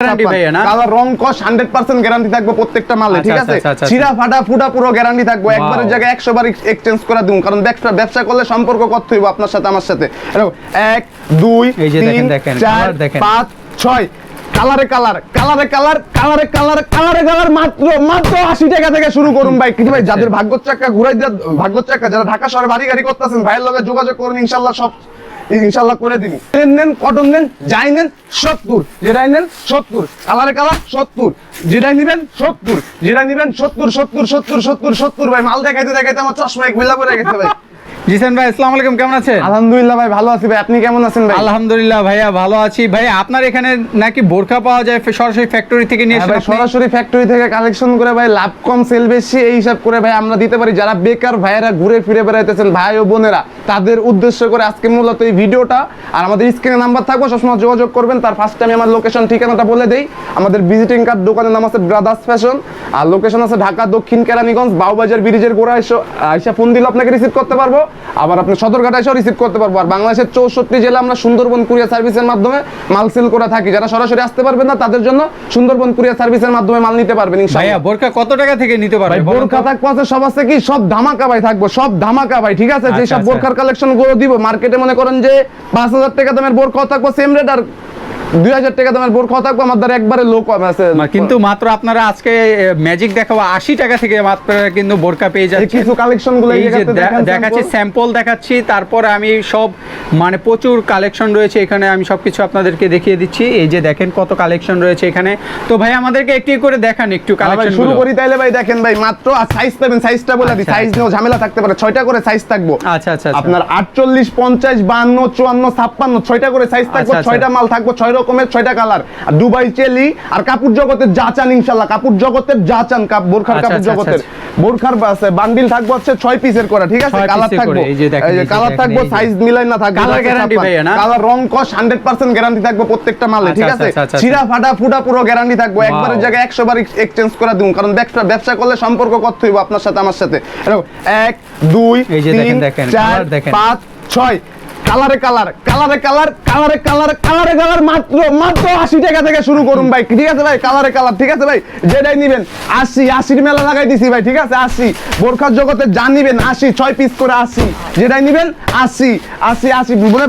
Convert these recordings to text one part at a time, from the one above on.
Guarantee colour রং কস 100% guarantee থাকবে প্রত্যেকটা মালে ঠিক আছে। ফাটা ফুটা পুরো গ্যারান্টি থাকবে। একবারের জায়গায় 100 বার এক্সচেঞ্জ করে দিন কারণ ব্যবসা ব্যবসা করলে সম্পর্ক করতে হইব আপনার সাথে আমার সাথে। এরকম 1 2 এই যে দেখেন, 3 দেখেন, 4 colour দেখেন। 5 6 কালারে কালার কালারে কালার কালারে কালার কালারে কালার মাত্র মাত্র 80 টাকা থেকে শুরু করুন ভাই। কিন্তু ভাই যাদের ভাগ্য চাক্কা ঘুরাই ভাগ্য চাক্কা যারা ঢাকা শহরে বাড়ি গাড়ি করতেছেন ভাইয়ের লগে যোগাযোগ করুন ইনশাল্লাহ সব ইনশাআল্লাহ করে দিন ট্রেন নেন, কটন নেন, যাই নেন, সত্তর। যেটাই নেন, সত্তর। কালারে কালার, সত্তর। যেটাই নিবেন, সত্তর। যেটা নিবেন, সত্তর সত্তর সত্তর সত্তর সত্তর। ভাই, মাল দেখাইতে দেখাইতে আমার চশমা এক মেলা করে গেছে, ভাই। জিসান ভাই আসসালামু আলাইকুম কেমন আছেন? আলহামদুলিল্লাহ ভাই ভালো আছি ভাই। আপনি কেমন আছেন ভাই? আলহামদুলিল্লাহ ভাইয়া ভালো আছি। ভাই আপনার এখানে নাকি বোরখা পাওয়া যায়? সরাসরি ফ্যাক্টরি থেকে নিয়ে হ্যাঁ ভাই সরাসরি ফ্যাক্টরি থেকে কালেকশন করে ভাই লাভ কম সেল বেশি এই হিসাব করে ভাই আমরা দিতে পারি। যারা বেকার ভাইয়েরা ঘুরে ফিরে বেড়াইতেছেন ভাই ও বোনেরা তাদের উদ্দেশ্য করে আজকে মূলত এই ভিডিওটা। আর আমাদের স্ক্রিনে নাম্বার থাকব সবসময় যোগাযোগ করবেন। তার ফার্স্ট আমি আমার লোকেশন ঠিকানাটা বলে দেই। আমাদের ভিজিটিং কার্ড দোকানের নাম আছে ব্রাদার্স ফ্যাশন আর লোকেশন আছে ঢাকা দক্ষিণ কেরানীগঞ্জ বাউবাজার ব্রিজের গোড়া এসে আইসা ফোন দিলে আপনাকে রিসিভ করতে পারব। আবার আপনি সদরঘাটা এসেও রিসিভ করতে পারব। আর বাংলাদেশের চৌষট্টি জেলা আমরা সুন্দরবন কুরিয়ার সার্ভিসের মাধ্যমে মাল সেল করে থাকি। যারা সরাসরি আসতে পারবেন না তাদের জন্য সুন্দরবন কুরিয়ার সার্ভিসের মাধ্যমে মাল নিতে পারবেন ইনশাআল্লাহ। বোরখা কত টাকা থেকে নিতে ভাই পারবে বোরখা থাকব আছে সব আছে কি? সব ধামাকা ভাই থাকব সব ধামাকা ভাই ঠিক আছে? আচ্ছা, যেসব আচ্ছা। বোরখার কালেকশনগুলো দিব মার্কেটে মনে করেন যে পাঁচ হাজার টাকা দামের বোরখা থাকব সেম রেট আর দুই হাজার টাকা দামের বোরখা থাকব আমার দ্বারা একবারে লো কম আছে। কিন্তু মাত্র আপনারা আজকে ম্যাজিক দেখাবো আশি টাকা থেকে মাত্র কিন্তু বোরখা পেয়ে যাচ্ছে কিছু কালেকশনগুলো দেখাচ্ছি স্যাম্পল দেখাচ্ছি তারপর আমি সব মানে প্রচুর কালেকশন রয়েছে এখানে আমি সবকিছু আপনাদেরকে দেখিয়ে দিচ্ছি। এই যে দেখেন কত কালেকশন রয়েছে এখানে। তো ভাই আমাদেরকে একটু করে দেখান একটু হ্যাঁ কালেকশন শুরু করি তাইলে ভাই দেখেন ভাই মাত্র আর সাইজ পাবেন সাইজটা বলে দিই। আচ্ছা, সাইজ আচ্ছা। নিয়েও ঝামেলা থাকতে পারে ছয়টা করে সাইজ থাকব। আচ্ছা আচ্ছা আচ্ছা। আপনার আটচল্লিশ পঞ্চাশ বান্ন চুয়ান্ন ছাপ্পান্ন ছয়টা করে সাইজ থাকব আচ্ছা, আচ্ছা। ছয়টা মাল থাকব ছয় রকমের ছয়টা কালার। আর দুবাই চেলি আর কাপড় জগতের যা চান ইনশাল্লাহ। কাপড় জগতের যা চান কাপ- বোরখার আচ্ছা, কাপড় আচ্ছা, জগতের। আচ্ছা, বোরখার বান্ডিল থাকব হচ্ছে ছয় পিসের করা ঠিক আছে? কালার থাকব। কালার থাকব সাইজ মিলাই না থাকবে ভাইয়া না? কালার রং কস হান্ড্রেড পার্সেন্ট গ্যারান্টি থাকবে প্রত্যেকটা মালে ঠিক আছে? ছিঁড়া ফাটা ফুটা পুরো গ্যারান্টি থাকব। একবারের জায়গায় একশো বার এক্সচেঞ্জ করে দিন কারণ ব্যবসা ব্যবসা করলে সম্পর্ক করতে হইব আপনার সাথে আমার সাথে। এরকম এক দুই তিন চার। পাঁচ ছয়। কালারে কালার কালারে কালার কালারে কালার কালারে কালার মাত্র মাত্র আশি টাকা থেকে শুরু করুন ভাই। ঠিক আছে ভাই? কালারে কালার, ঠিক আছে ভাই? যেটাই নিবেন, আশি, আশির মেলা লাগাই দিছি ভাই, ঠিক আছে? আশি। বোরখার জগতে যা নিবেন, আশি, ছয় পিস করে আশি। যেটাই নিবেন, আশি আশি আশি। মানে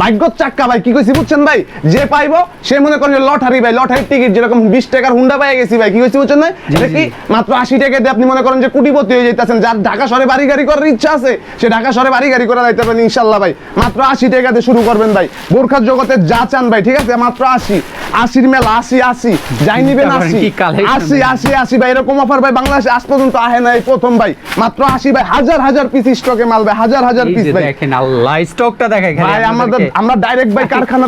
ভাগ্য চাক্কা ভাই কি কইছি বুঝছেন ভাই? যে পাইবো সে মনে করেন লটারি ভাই লটারির টিকিট যেরকম বিশ টাকার হুন্ডা পাই গেছি ভাই কি কইছি বুঝছেন ভাই? এটা কি মাত্র আশি টাকা দিয়ে আপনি মনে করেন যে কোটিপতি হয়ে যাইতেছেন যার ঢাকা শহরে বাড়ি গাড়ি করার ইচ্ছা আছে সে ঢাকা শহরে বাড়ি গাড়ি করা যাইতে পারেন ইনশাল্লাহ ভাই। মাত্র আশি দিয়ে শুরু করবেন ভাই। বোরখার জগতে যা চান ভাই ঠিক আছে? মাত্র আশি। আশির মেলা আশি আশি। যাই নিবেন আশি। আসি আসি আশি আশি আশি। ভাই এরকম অফার ভাই বাংলাদেশে আজ পর্যন্ত আহে নাই প্রথম ভাই। মাত্র আশি ভাই হাজার হাজার পিস স্টকে মাল ভাই হাজার হাজার পিস ভাই। দেখেন আল্লাহ স্টকটা দেখেন ভাই আমাদের আমরা ডাইরেক্ট ভাই কারখানা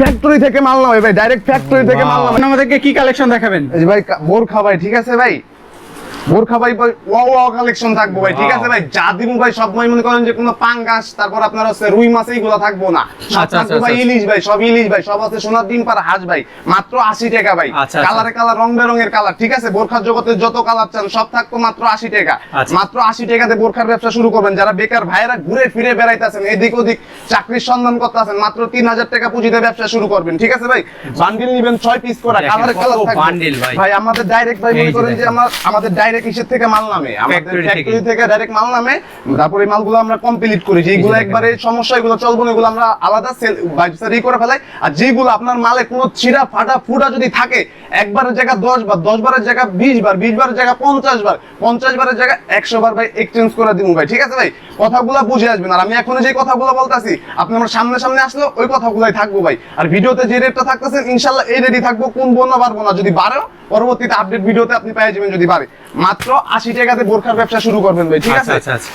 ফ্যাক্টরি থেকে মাল নাও ভাই ডাইরেক্ট ফ্যাক্টরি থেকে মাল নাও না আমাদেরকে কি কালেকশন দেখাবেন? ভাই মোর বোরখা ভাই ঠিক আছে ভাই? বোরখা ভাই ভাই ওয়াও ওয়াও কালেকশন থাকব ভাই ঠিক আছে ভাই? যা ভাই সব মনে করেন যে কোনো পাঙ্গাস তারপর আপনার হচ্ছে রুই মাছ এইগুলো থাকব না। আচ্ছা, থাকব আচ্ছা, ভাই আচ্ছা। ইলিশ ভাই সব ইলিশ ভাই সব আছে সোনার ডিম পার হাঁস ভাই মাত্র আশি টাকা ভাই। আচ্ছা, আচ্ছা। কালারে কালার রং বেরঙের কালার ঠিক আছে? বোরখার যত কালার চান সব থাকতো মাত্র আশি টাকা। আচ্ছা। মাত্র আশি টাকাতে বোরখার ব্যবসা শুরু করবেন। যারা বেকার ভাইয়েরা ঘুরে ফিরে বেড়াইতেছেন এদিক ওদিক চাকরির সন্ধান করতেছেন মাত্র তিন হাজার টাকা পুঁজিতে ব্যবসা শুরু করবেন ঠিক আছে ভাই? বান্ডিল নিবেন ছয় পিস করা কালারে কালার ভাই। ভাই আমাদের ডাইরেক্ট ভাই মনে যে করেন যে আমরা আমাদের ডাইরেক্ট ইসের থেকে মাল নামে? আমাদের ফ্যাক্টরি থেকে। ডাইরেক্ট মাল নামে তারপরে মালগুলো আমরা কমপ্লিট করি। যেগুলো একবারে সমস্যা এগুলো চলবো এগুলো আমরা আলাদা সেল ই করে ফেলাই। আর যেগুলো আপনার মালে কোনো ছিঁড়া ফাটা ফুটা যদি থাকে একবারের জায়গা দশ বার দশ বারের জায়গা বিশ বার বিশ বারের জায়গা পঞ্চাশ বার পঞ্চাশ বারের জায়গা একশো বার ভাই এক্সচেঞ্জ করে দিন ভাই ঠিক আছে ভাই? কথাগুলো বুঝে আসবেন। আর আমি এখন যে কথাগুলো বলতাছি আপনি আমার সামনে সামনে আসলে ওই কথাগুলাই থাকব ভাই। আর ভিডিওতে যে রেটটা থাকতেছেন ইনশাল্লাহ এই রেডি থাকব কোন বন্য পারব না। যদি বাড়েও পরবর্তীতে আপডেট ভিডিওতে আপনি পেয়ে যাবেন যদি বাড়ে। মাত্র আশি টাকাতে বোরখার ব্যবসা শুরু করবেন ভাই ঠিক আচ্ছা, আছে? আচ্ছা, আচ্ছা।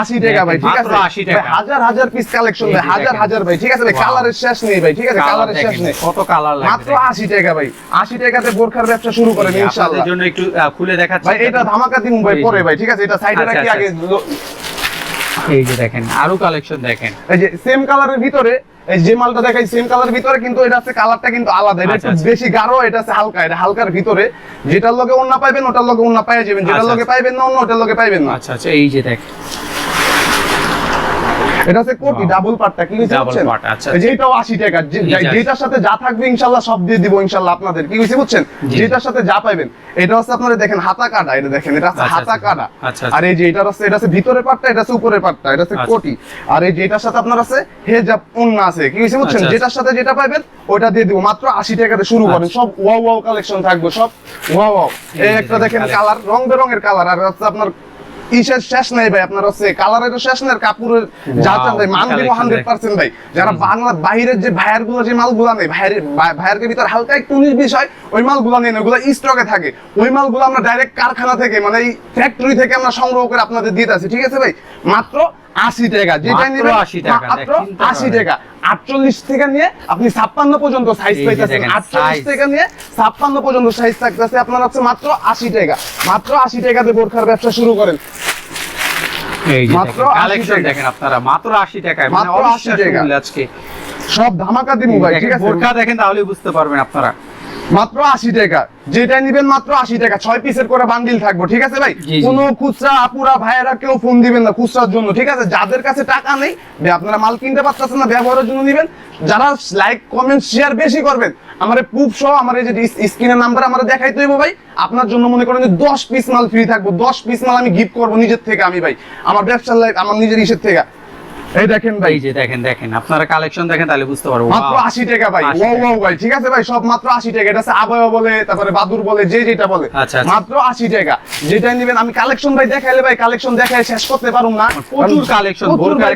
আশি টাকা ভাই ঠিক আছে? 80 টাকা। হাজার হাজার পিস কালেকশন ভাই হাজার হাজার ভাই ঠিক আছে? ভাই কালারের শেষ নেই ভাই ঠিক আছে? কালারের শেষ নেই। কত কালার মাত্র আশি টাকা ভাই আশি টাকাতে বোরখার ব্যবসা শুরু করেন আপনাদের ইনশাআল্লাহ জন্য একটু খুলে দেখাচ্ছি ভাই এটা ধামাকা দিন ভাই পরে ভাই ঠিক আছে? এটা সাইডে আচ্ছা, রাখি আচ্ছা, আগে। এই যে দেখেন আরও কালেকশন দেখেন। এই যে সেম কালারের ভিতরে যে মালটা দেখাই সেম কালার ভিতরে কিন্তু এটা আছে কালারটা কিন্তু আলাদা। এটা আচ্ছা, একটু আচ্ছা। বেশি গাঢ় এটা আছে হালকা। এটা হালকার ভিতরে যেটার লগে অন্য পাইবেন ওটার লগে অন্য পাইয়া যাবেন। যেটার আচ্ছা, লগে। পাইবেন না অন্য ওটার লগে পাইবেন না। আচ্ছা আচ্ছা এই যে দেখেন। এটা হচ্ছে কোটি ডাবল পার্টটা কি Double বুঝছেন? আচ্ছা, এই যে এটাও 80 টাকা। জি, যেটার সাথে যা থাকবে ইনশাআল্লাহ সব দিয়ে দিব ইনশাআল্লাহ আপনাদের। কি হয়েছে বুঝছেন? যেটার সাথে যা পাইবেন। এটা হচ্ছে আপনারা দেখেন হাতা কাটা এটা দেখেন এটা হচ্ছে আচ্ছা, হাতা আচ্ছা। কাটা। আচ্ছা, আচ্ছা। আর এই যে এটা হচ্ছে এটা হচ্ছে ভিতরের পার্টটা এটা হচ্ছে উপরের পার্টটা এটা হচ্ছে আচ্ছা। কোটি। আর এই যে এটার সাথে আপনার আছে হেজাব ওন্না আছে। কি হয়েছে বুঝছেন? আচ্ছা, আচ্ছা। যেটার সাথে যেটা পাইবেন ওটা দিয়ে দিব। মাত্র 80 টাকাতে শুরু করেন। আচ্ছা। সব ওয়াও ওয়াও কালেকশন থাকবে সব ওয়াও ওয়াও। এই একটা দেখেন দেখেন কালার রং বেরঙের কালার আর হচ্ছে আপনার ইসের শেষ নাই ভাই আপনার হচ্ছে কালারের শেষ নাই কাপড়ের যা চান ভাই মান দিব হান্ড্রেড পার্সেন্ট ভাই। যারা বাংলা বাইরের যে ভাইয়ারগুলো যে মালগুলা নেই ভাইয়ের ভাই- ভাইয়ারকে ভিতর হালকা একটু উনিশ বিশ হয় ওই মালগুলা নেই ওগুলো স্টকে থাকে। ওই মালগুলো আমরা ডাইরেক্ট কারখানা থেকে মানে এই ফ্যাক্টরি থেকে আমরা সংগ্রহ করে আপনাদের দিয়ে আছি ঠিক আছে ভাই? মাত্র আশি টাকা যেটা নেবেন 80 টাকা, আশি টাকা। আটচল্লিশ থেকে নিয়ে আপনি ছাপ্পান্ন পর্যন্ত সাইজ পাইতেছেন। আটচল্লিশ থেকে নিয়ে ছাপ্পান্ন পর্যন্ত সাইজ থাকতেছে। আপনার হচ্ছে মাত্র আশি টাকা। মাত্র আশি টাকাতে বোরখার ব্যবসা শুরু করেন। মাত্র কালেকশন দেখেন আপনারা মাত্র 80 টাকায় মানে মাত্র 80 অবিশ্বাস্য টাকা। আজকে। সব ধামাকা ভাই ঠিক আছে? বোরখা দেখেন তাহলে বুঝতে পারবেন আপনারা। মাত্র আশি টাকা। যেটা নিবেন মাত্র আশি টাকা। ছয় পিসের করে বান্ডিল থাকব ঠিক আছে ভাই। কোনো খুচরা আপুরা ভাইয়েরা কেউ ফোন দিবেন না খুচরার জন্য ঠিক আছে? যাদের কাছে টাকা নেই আপনারা মাল কিনতে পারতেছেন না ব্যবহারের জন্য নিবেন। যারা লাইক কমেন্ট শেয়ার বেশি করবেন আমার প্রুফ সহ আমার এই যে স্ক্রিনের নাম্বার আমার দেখাই হইব ভাই। আপনার জন্য মনে করেন যে দশ পিস মাল ফ্রি থাকব দশ পিস মাল আমি গিফট করব নিজের থেকে আমি ভাই। আমার ব্যবসার লাইফ আমার নিজের ইসের থেকে। এই দেখেন ভাই। এই যে দেখেন দেখেন। আপনারা কালেকশন দেখেন তাহলে বুঝতে পারব। মাত্র Wow! আশি টাকা ভাই। 80 ওয়াও ওয়াও ভাই। ঠিক আছে ভাই? সব মাত্র আশি টাকা। এটা বলে তারপরে বাদুর বলে যে যেটা বলে। আচ্ছা, আচ্ছা। মাত্র আশি টাকা। যেটা নিবেন আমি কালেকশন ভাই দেখাইলে ভাই কালেকশন দেখাই শেষ করতে পারুম না। প্রচুর বোরকার ভাই,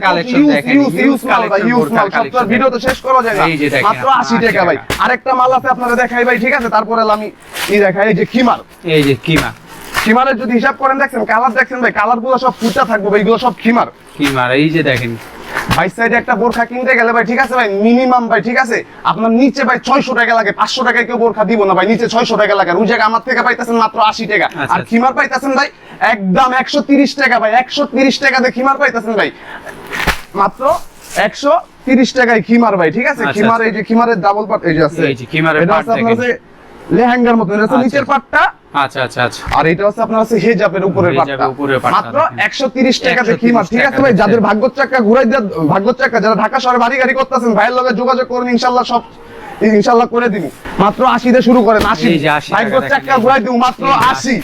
দেখেন, বোরকার তো আর collection ভিডিও তো শেষ করা যায় না। এই যে দেখেন, মাত্র আশি 80 টাকা ভাই। আরেকটা মাল আছে আপনারা দেখাই ভাই ঠিক আছে? তারপরে আমি ই দেখাই এই যে কিমার। এই যে কিমা খিমারের যদি হিসাব করেন দেখছেন কালার দেখছেন ভাই কালারগুলো সব ফুটা থাকবে ভাই এগুলো সব খিমার কিমার এই যে দেখেন ভাই সাইডে একটা বোরখা কিনতে গেলে ভাই ঠিক আছে ভাই মিনিমাম ভাই ঠিক আছে আপনার নিচে ভাই ছয়শো টাকা লাগে পাঁচশো টাকায় কেউ বোরখা দিব না ভাই নিচে ছয়শো টাকা লাগে আর ওই জায়গায় আমার থেকে পাইতেছেন মাত্র আশি টাকা আচ্ছা, আর আচ্ছা। খিমার পাইতেছেন ভাই একদম একশো তিরিশ টাকা ভাই একশো তিরিশ টাকাতে খিমার পাইতেছেন ভাই মাত্র একশো তিরিশ টাকায় খিমার ভাই ঠিক আছে আচ্ছা, খিমার। এই যে খিমারের ডাবল পার্ট এই যে আছে এটা আপনার। লেহেঙ্গার মতো এটা নিচের। পার্টটা আচ্ছা আচ্ছা আচ্ছা। আর এটা হচ্ছে আপনার হচ্ছে হেজাবের উপরের হেজাবের পাটটা। উপরের পাটটা মাত্র 130 টাকাতে 130 কিমার ঠিক আছে ভাই যাদের ভাগ্য চাক্কা ঘুরাই দেন ভাগ্য চাক্কা যারা ঢাকা শহরে বাড়ি গাড়ি করতেছেন ভাইয়ের লগে যোগাযোগ করুন ইনশাআল্লাহ সব ইনশাআল্লাহ করে দিব। মাত্র 80 দিয়ে শুরু করেন 80 এই যে 80 ভাগ্য দেখেন, চাক্কা এই যে। ঘুরাই দিব মাত্র এই যে 80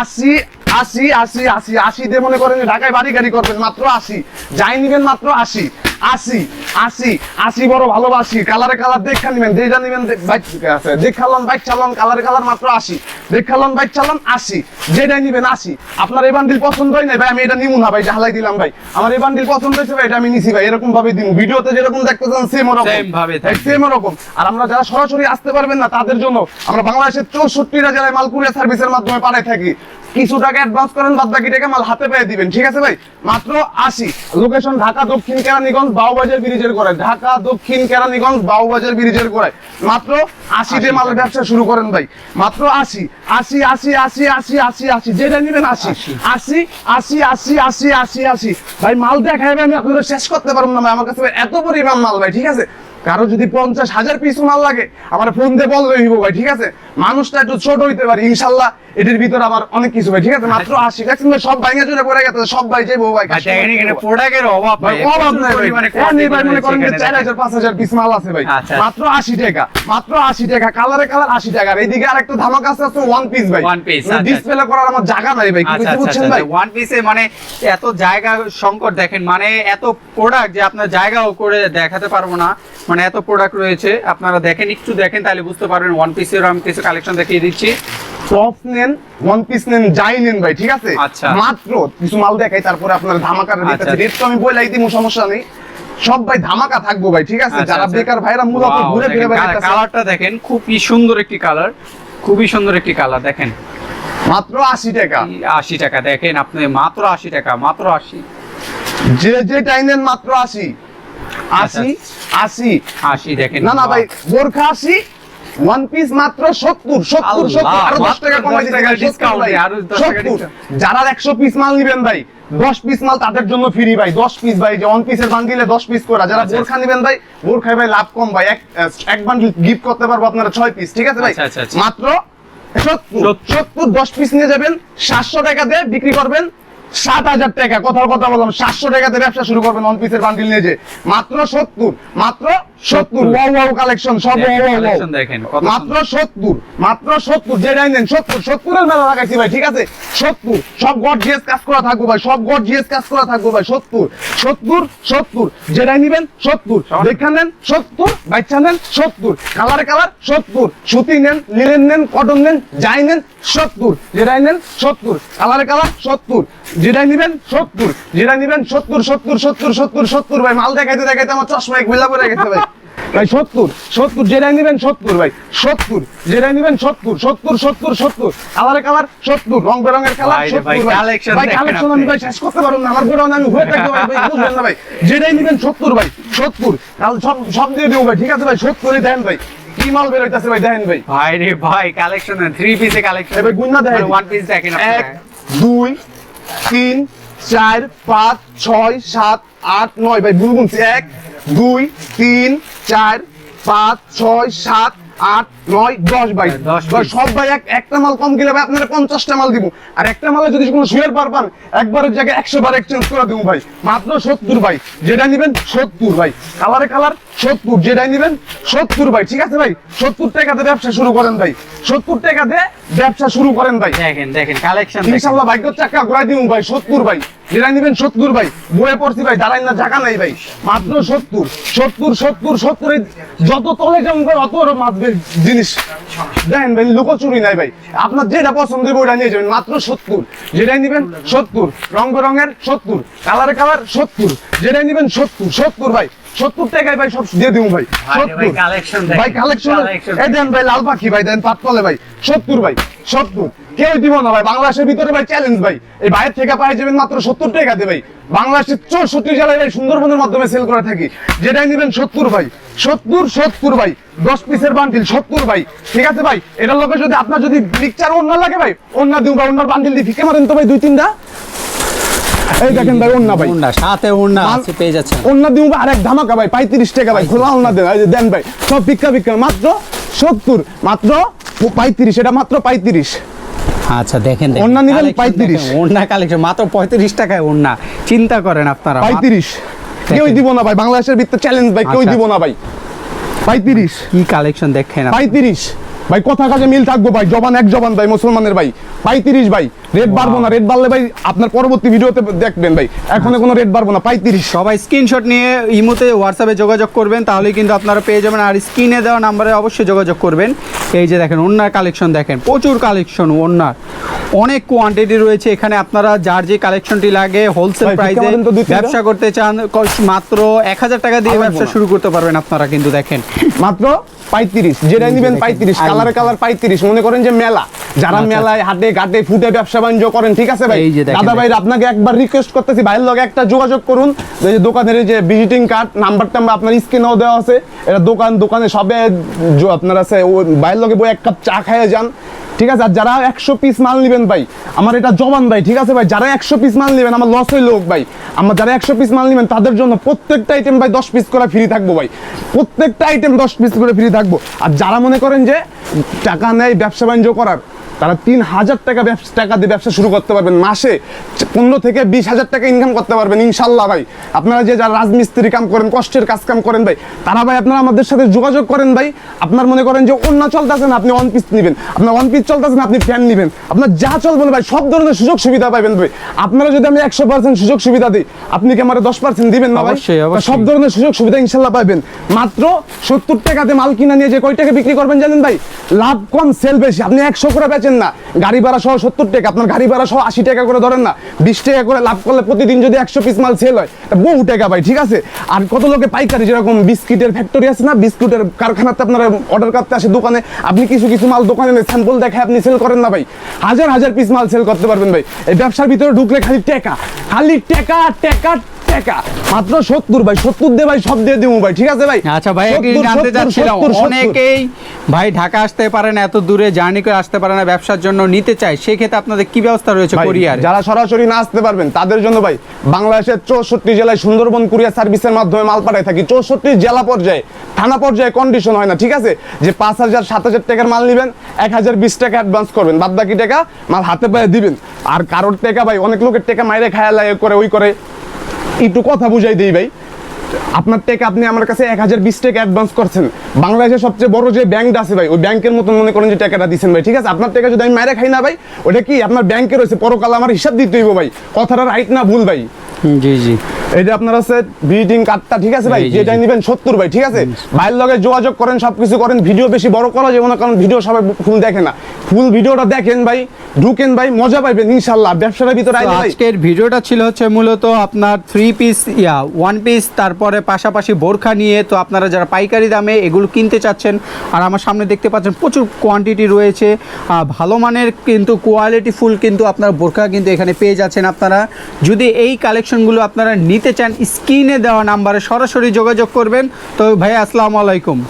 80 80 80 80 80 দিয়ে মনে করেন ঢাকায় বাড়ি গাড়ি করবেন মাত্র 80 যাই নিবেন মাত্র 80 আশি আশি আশি বড় ভালোবাসি। কালারে কালার দেখা নিবেন যেটা নিবেন বাইক আছে। দেখালন বাইক চালান কালারে কালার মাত্র আশি। দেখালন বাইক চালান আশি। যেটাই নিবেন আশি। আপনার এই বান্ডিল পছন্দ হয় না ভাই আমি এটা নিবো না ভাই ঢালাই দিলাম ভাই। আমার এই বান্ডিল পছন্দ হয়েছে ভাই এটা আমি নিছি ভাই এরকম ভাবে দিব ভিডিওতে যেরকম দেখতেছেন সেম ওরকম। সেম ওরকম। আর আমরা যারা সরাসরি আসতে পারবেন না তাদের জন্য আমরা বাংলাদেশের চৌষট্টিটা জেলায় মাল কুরিয়ার সার্ভিসের মাধ্যমে পাঠাই থাকি। কিছু টাকা অ্যাডভান্স করেন বাদ বাকি টাকা মাল হাতে পেয়ে দিবেন। ঠিক আছে ভাই? মাত্র আশি। লোকেশন ঢাকা দক্ষিণ কেরানীগঞ্জ বাউবাজার ব্রিজের গোড়ায় ঢাকা দক্ষিণ কেরানীগঞ্জ বাউবাজার ব্রিজের করে মাত্র আশি দিয়ে মালের ব্যবসা শুরু করেন ভাই। মাত্র আশি। আশি আশি আশি আশি আশি আশি। যেটা নেবেন আশি। আশি। আশি আশি আশি আশি আশি ভাই মাল দেখাই আমি আপনাদের শেষ করতে পারব না ভাই। আমার কাছে এত পরিমাণ মাল ভাই ঠিক আছে? কারও যদি পঞ্চাশ হাজার পিস মাল লাগে আমার ফোন দিয়ে বললে হইব ভাই ঠিক আছে? মানুষটা একটু ছোট হইতে পারে ইনশাল্লাহ এটির ভিতরে আমার অনেক কিছু ভাই ঠিক আছে? মাত্র আশি দেখছেন ভাই সব ভাইঙ্গা জুড়ে পড়ে গেছে সব ভাই যাইবো ভাই ভাই প্রোডাক্টের অভাব ভাই অভাব নাই ভাই। হ্যাঁ, ভাই মনে করেন যে চার হাজার পাঁচ হাজার পিস মাল আছে ভাই। আচ্ছা। মাত্র আশি টাকা মাত্র আশি টাকা কালারে কালার আশি টাকা। আর এইদিকে আর একটা ধামাকা আছে আছে ওয়ান পিস ভাই। Piece, আচ্ছা। ডিসপ্লে করার আমার জায়গা নাই ভাই কি আচ্ছা আচ্ছা বুঝছেন ভাই? ওয়ান পিসে মানে এত জায়গা সংকট দেখেন মানে এত প্রোডাক্ট যে আপনার জায়গাও করে দেখাতে পারব না মানে এত প্রোডাক্ট রয়েছে। আপনারা দেখেন একটু দেখেন তাহলে বুঝতে পারবেন ওয়ান পিসের আমি কিছু কালেকশন দেখিয়ে দিচ্ছি। নেন ওয়ান পিস নেন যাই নেন ভাই ঠিক আছে? আচ্ছা। মাত্র কিছু মাল দেখাই তারপরে আপনার ধামাকার রেট আচ্ছা। আছে। রেট তো আমি দিব সমস্যা নেই। সব ভাই ধামাকা থাকব ভাই ঠিক আছে? আচ্ছা, যারা। বেকার ভাইরা মূলত ঘুরে ফিরে কালারটা দেখেন খুবই সুন্দর একটি কালার খুবই সুন্দর একটি কালার দেখেন। মাত্র আশি টাকা। আশি টাকা দেখেন আপনি মাত্র আশি টাকা মাত্র আশি। যে যে টাইনেন মাত্র আশি। আশি আশি। আশি দেখেন। না না ভাই বোরখা আশি ওয়ান পিস মাত্র আরও টাকা কমাই 10 দিতে গেলে discount ভাই। 10 টাকা যারা একশো পিস মাল নিবেন ভাই দশ পিস মাল তাদের জন্য ফ্রি ভাই দশ পিস ভাই যে ওয়ান পিসের বান্ডিলে দশ পিস করে যারা আচ্ছা, বোরখা নিবেন ভাই বোরখায় ভাই লাভ কম ভাই এক এক বান্ডিল গিফট করতে পারব আপনারা ছয় পিস ঠিক আছে ভাই? আচ্ছা, আচ্ছা, আচ্ছা। মাত্র সত্তর। সত্তর। দশ পিস নিয়ে যাবেন সাতশো টাকা দিয়ে বিক্রি করবেন সাত হাজার টাকা। কথার কথা বললাম সাতশো টাকাতে ব্যবসা শুরু করবেন ওয়ান পিসের বান্ডিল নিয়ে যে। মাত্র সত্তর মাত্র 70 ওয়াও ওয়াও কালেকশন মাত্র 70 মাত্র 70 যেটা নেন ঠিক আছে? সব গর্জিয়াস কাজ কাজ করা থাকব ভাই 70 70 70 যেটা নেবেন 70 দেখেন নেন 70 বাচ্চা নেন 70 কালার কালার 70 সুতি নেন লিনেন নেন কটন নেন যাই নেন সত্তর যেটাই নেন সত্তর কালার কালার 70 যেটা নিবেন সত্তর। যেটা নিবেন সত্তর সত্তর সত্তর সত্তর সত্তর। ভাই মাল দেখাইতে দেখাইতে আমার চশমা এক মেলা পরে গেছে ভাই। ভাই সত্তর সত্তর যেটা নিবেন সত্তর ভাই। সত্তর যেটা নিবেন সত্তর সত্তর সত্তর সত্তর। Colour colour? সত্তর। রং বেরঙের কালার? ভাই কালেকশন আমি ভাই শেষ করতে পারব না। আমার গোডাউন আমি হয়ে থাকতে ভাই বুঝবেন না ভাই। যেটাই নিবেন সত্তর ভাই। সত্তর। কাল সব সব দিয়ে দেবো ভাই। ঠিক আছে ভাই সত্তরই দেন ভাই। ভাই ভাই। কালেকশন থ্রি পিসে কালেকশন দুই তিন চার পাঁচ ছয় সাত আট নয়। ভাই ভুল বলছি এক দুই তিন চার পাঁচ ছয় সাত আট নয় দশ ভাই। দশ ভাই, সব ভাই এক একটা মাল কম গেলে ভাই আপনারা পঞ্চাশটা মাল দিব। আর একটা মালে যদি কোনো শুয়ের পার পান একবারের জায়গায় একশো বার এক্সচেঞ্জ করে দেবো ভাই। মাত্র সত্তর ভাই। যেটা নিবেন সত্তর ভাই। কালারে কালার সত্তর। যেটাই নিবেন সত্তর ভাই। ঠিক আছে ভাই? সত্তর টাকাতে ব্যবসা শুরু করেন ভাই। সত্তর টাকাতে ব্যবসা শুরু করেন ভাই। দেখেন দেখেন কালেকশন ইনশাল্লাহ ভাগ্য চাকা ঘুরাই দিব ভাই সত্তর ভাই। যেটা নিবেন সত্তর ভাই বয়ে পড়ছি ভাই দাঁড়াই না জায়গা নাই ভাই। মাত্র সত্তর সত্তর সত্তর সত্তর যত তলে যেমন ভাই অত মাতবে জিনিস। দেখেন ভাই লুকোচুরি নাই ভাই। আপনার যেটা পছন্দ হবে ওইটা নিয়ে যাবেন মাত্র সত্তর। যেটাই নিবেন সত্তর রং বেরঙের সত্তর কালারে কালার সত্তর। যেটাই নিবেন সত্তর সত্তর ভাই। সত্তর টাকায় ভাই সব দিয়ে দিব ভাই ভাই রে ভাই, সত্তর। ভাই কালেকশন collection দেন। ভাই লাল পাখি ভাই দেন পাতকলে ভাই সত্তর ভাই সত্তর। কেউ দিব না ভাই বাংলাদেশের ভিতরে ভাই চ্যালেঞ্জ ভাই। এই বাইরে থেকে পাই যাবেন মাত্র সত্তর টাকাতে ভাই। বাংলাদেশের চৌষট্টি জেলায় ভাই সুন্দরবনের মাধ্যমে সেল করে থাকি। যেটাই নেবেন সত্তর ভাই। সত্তর সত্তর ভাই। দশ পিসের বান্ডিল সত্তর ভাই। ঠিক আছে ভাই? এটার লোকে যদি আপনার যদি পিকচার অন্য লাগে ভাই অন্য দিব ভাই অন্য বান্ডিল দিয়ে ফিকে মারেন তো ভাই দুই তিনটা। এই দেখেন ভাই ওন্না ভাই। ওন্না সাথে ওন্না আছে পেয়ে যাচ্ছে ওন্না দিমু ভাই আরেক ধামাকা ভাই 35 টাকা ভাই খোলা ওন্না দেন এই দেন ভাই সব ভিক্ষা ভিক্ষা মাত্র 70 মাত্র 35 এটা মাত্র 35 আচ্ছা দেখেন ওন্না নিবেন 35 ওন্না কালেকশন মাত্র 35 টাকায় ওন্না চিন্তা করেন আপনারা 35 কেউ দিব না ভাই বাংলাদেশের ভিতরে চ্যালেঞ্জ ভাই কেউ আচ্ছা। দিব না ভাই। 35 কি কালেকশন দেখেন 35 ভাই, কথা কাজে মিল থাকব ভাই, জবান এক জবান ভাই, মুসলমানের ভাই, পঁয়ত্রিশ ভাই রেট বাড়বো না রেট বাড়লে ভাই আপনার পরবর্তী ভিডিওতে দেখবেন ভাই, এখন কোনো রেট বাড়বো না, পঁয়ত্রিশ। সবাই স্ক্রিনশট নিয়ে ইমোতে হোয়াটসঅ্যাপে যোগাযোগ করবেন তাহলে কিন্তু আপনারা পেয়ে যাবেন, আর স্ক্রিনে দেওয়া নাম্বারে অবশ্যই যোগাযোগ করবেন। এই যে দেখেন ওনার কালেকশন দেখেন, প্রচুর কালেকশন ওনার অনেক কোয়ান্টিটি রয়েছে। এখানে আপনারা যার যে কালেকশনটি লাগে হোলসেল প্রাইসে। ব্যবসা করতে চান মাত্র এক হাজার টাকা দিয়ে ব্যবসা শুরু করতে পারবেন আপনারা কিন্তু দেখেন। মাত্র পঁয়ত্রিশ। যেটাই নিবেন পঁয়ত্রিশ। কালার কালারে পঁয়ত্রিশ। মনে করেন যে মেলা। যারা আচ্ছা। মেলায় হাটে ঘাটে ফুটে ব্যবসা বাণিজ্য করেন ঠিক আছে ভাই? দাদা ভাই। আপনাকে একবার রিকোয়েস্ট করতেছি। ভাইয়ের লগে একটা যোগাযোগ করুন। যে দোকানের যে ভিজিটিং কার্ড নাম্বার টাম্বার আপনার স্ক্রিনেও দেওয়া আছে। এটা দোকান দোকানে সবে আপনার আছে ভাইয়ের লগে বই এক কাপ চা খাইয়ে যান। ঠিক আছে? আর যারা একশো পিস মাল নেবেন ভাই, আমার এটা জবান ভাই, ঠিক আছে ভাই? যারা একশো পিস মাল নেবেন, আমার লস হইল ভাই। আমার যারা একশো পিস মাল নেবেন, তাদের জন্য প্রত্যেকটা আইটেম ভাই দশ পিস করে ফ্রি থাকব ভাই। প্রত্যেকটা আইটেম দশ পিস করে ফ্রি থাকব। আর যারা মনে করেন যে টাকা নেয় ব্যবসা বাণিজ্য করার তারা তিন হাজার টাকা ব্যবসা টাকা দিয়ে ব্যবসা শুরু করতে পারবেন। মাসে পনেরো থেকে বিশ হাজার টাকা ইনকাম করতে পারবেন ইনশাল্লাহ ভাই। আপনারা যে যারা রাজমিস্ত্রি কাম করেন কষ্টের কাজ কাম করেন ভাই তারা ভাই আপনারা আমাদের সাথে যোগাযোগ করেন ভাই। আপনার মনে করেন যে অন্য চলতেছেন আপনি ওয়ান পিস নেবেন। আপনার ওয়ান পিস চলতেছেন আপনি ফ্যান নেবেন। আপনার যা চলবে ভাই সব ধরনের সুযোগ সুবিধা পাবেন ভাই। আপনারা যদি আমি একশো পার্সেন্ট সুযোগ সুবিধা দিই আপনি কি আমার দশ পার্সেন্ট দিবেন না ভাই। সব ধরনের সুযোগ সুবিধা ইনশাল্লাহ পাবেন। মাত্র সত্তর টাকাতে মাল কিনা নিয়ে যে কয় টাকা বিক্রি করবেন জানেন ভাই? লাভ কম সেল বেশি। আপনি একশো করে বেচেন না। গাড়ি ভাড়া সহ সত্তর টাকা, আপনার গাড়ি ভাড়া সহ আশি টাকা করে ধরেন না। বিশ টাকা করে লাভ করলে প্রতিদিন যদি একশো পিস মাল সেল হয়, তা বহু টাকা ভাই, ঠিক আছে? আর কত লোকে পাইকারি যেরকম বিস্কিটের ফ্যাক্টরি আছে না, বিস্কুটের কারখানাতে আপনারা অর্ডার করতে আসে দোকানে, আপনি কিছু কিছু মাল দোকানে স্যাম্পল দেখে আপনি সেল করেন না ভাই। হাজার হাজার পিস মাল সেল করতে পারবেন ভাই। এই ব্যবসার ভিতরে ঢুকলে খালি টাকা খালি টাকা টাকা টাকা। মাত্র সত্তর ভাই সত্তর দিয়ে ভাই সব দিয়ে দিব ভাই ঠিক আছে ভাই? আচ্ছা ভাই জানতে চাচ্ছিলাম 70, 70 অনেকেই ভাই ঢাকা আসতে পারে না এত দূরে জার্নি করে আসতে পারে না ব্যবসার জন্য নিতে চায় সেক্ষেত্রে আপনাদের কি ব্যবস্থা রয়েছে কোরিয়ার? যারা সরাসরি না আসতে পারবেন তাদের জন্য ভাই বাংলাদেশের চৌষট্টি জেলায় সুন্দরবন কুরিয়ার সার্ভিসের মাধ্যমে মাল পাঠায় থাকি। চৌষট্টি জেলা পর্যায়ে থানা পর্যায়ে কন্ডিশন হয় না ঠিক আছে? যে পাঁচ হাজার সাত হাজার টাকার মাল নেবেন এক হাজার বিশ টাকা অ্যাডভান্স করবেন বাদ বাকি টাকা মাল হাতে পায়ে দিবেন। আর কারোর টেকা ভাই অনেক লোকের টেকা মাইরে খায়া লাগে করে ওই করে। একটু কথা বুঝাই দিই ভাই। আপনার থেকে আপনি আমার কাছে এক হাজার বিশ টাকা অ্যাডভান্স করছেন। বাংলাদেশের সবচেয়ে বড় যে ব্যাংকটা আছে ভাই, ওই ব্যাংকের মতন মনে করেন যে টাকাটা দিচ্ছেন ভাই, ঠিক আছে? আপনার টাকা যদি আমি মাইরে খাই না ভাই, ওটা কি? আপনার ব্যাংকে রয়েছে, পরকাল আমার হিসাব দিতে হইব ভাই। কথাটা রাইট না ভুল ভাই। জি জি। এটা আপনার আছে ভিজিটিং কার্ডটা ঠিক আছে ভাই? যেটা নেবেন সত্তর ভাই ঠিক আছে? ভাইয়ের লগে যোগাযোগ করেন সবকিছু করেন। ভিডিও বেশি বড় করা যাবে না কারণ ভিডিও সবাই ফুল দেখে না। ফুল ভিডিওটা দেখেন ভাই ঢুকেন ভাই মজা পাইবেন ইনশাল্লাহ। ব্যবসাটার ভিতরে আজকের ভিডিওটা ছিল হচ্ছে মূলত আপনার থ্রি পিস ইয়া ওয়ান পিস তারপরে পাশাপাশি বোরখা নিয়ে। তো আপনারা যারা পাইকারি দামে এগুলো কিনতে চাচ্ছেন আর আমার সামনে দেখতে পাচ্ছেন প্রচুর কোয়ান্টিটি রয়েছে। ভালো মানের কিন্তু কোয়ালিটি ফুল কিন্তু আপনার বোরখা কিন্তু এখানে পেয়ে যাচ্ছেন আপনারা। যদি এই কালেকশনগুলো আপনারা নিতে চান স্ক্রিনে দেওয়া নাম্বারে সরাসরি যোগাযোগ করবেন। তো ভাই আসসালামু আলাইকুম।